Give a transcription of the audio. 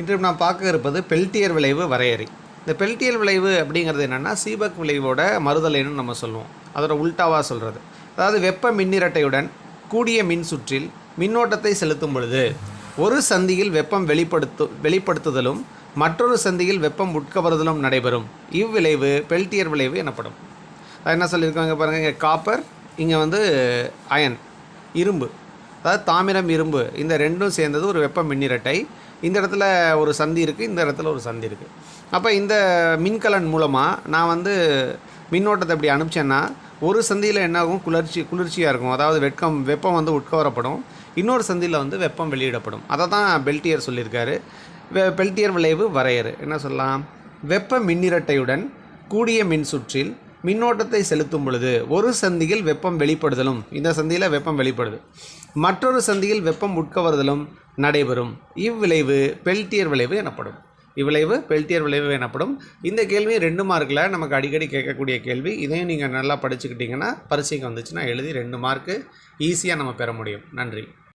இன்று நாம் பார்க்க இருப்பது பெல்டியர் விளைவு வரையறை. இந்த பெல்டியர் விளைவு அப்படிங்கிறது என்னென்னா சீபக் விளைவோட மறுதலைன்னு நம்ம சொல்லுவோம். அதோட உல்டாவாக சொல்கிறது அதாவது வெப்ப மின்னிரட்டையுடன் கூடிய மின் சுற்றில் மின்னோட்டத்தை செலுத்தும் பொழுது ஒரு சந்தியில் வெப்பம் வெளிப்படுத்து வெளிப்படுத்துதலும் மற்றொரு சந்தியில் வெப்பம் உட்கவருதலும் நடைபெறும். இவ்விளைவு பெல்டியர் விளைவு எனப்படும். அது என்ன சொல்லியிருக்காங்க பாருங்கள் இங்கே காப்பர் இங்கே வந்து அயன் இரும்பு. அதாவது தாமிரம் இரும்பு இந்த ரெண்டும் சேர்ந்தது ஒரு வெப்ப மின்னிரட்டை. இந்த இடத்துல ஒரு சந்தி இருக்குது இந்த இடத்துல ஒரு சந்தி இருக்குது அப்போ இந்த மின்கலன் மூலமாக நான் வந்து மின்னோட்டத்தை இப்படி அனுப்பிச்சேன்னா ஒரு சந்தியில் என்னாகும்? குளிர்ச்சி குளிர்ச்சியாக இருக்கும். அதாவது வெட்கம் வெப்பம் வந்து உட்கவரப்படும். இன்னொரு சந்தியில் வந்து வெப்பம் வெளியிடப்படும். அதை தான் பெல்டியர் சொல்லியிருக்காரு. வெ பெல்டியர் விளைவு வரையறு. என்ன சொல்லலாம்? வெப்ப மின்னிரட்டையுடன் கூடிய மின் சுற்றில் மின்னோட்டத்தை செலுத்தும் பொழுது ஒரு சந்தியில் வெப்பம் வெளிப்படுதலும் இந்த சந்தியில் வெப்பம் வெளிப்படுது. மற்றொரு சந்தியில் வெப்பம் உட்கவருதலும் நடைபெறும். இவ்விளைவு பெல்டியர் விளைவு எனப்படும். இவ்விளைவு பெல்டியர் விளைவு எனப்படும். இந்த கேள்வி ரெண்டு மார்க்கில் நமக்கு அடிக்கடி கேட்கக்கூடிய கேள்வி. இதையும் நீங்கள் நல்லா படிச்சுக்கிட்டிங்கன்னா பரீட்சைக்கு வந்துச்சுன்னா எழுதி ரெண்டு மார்க்கு ஈஸியாக நம்ம பெற முடியும். நன்றி.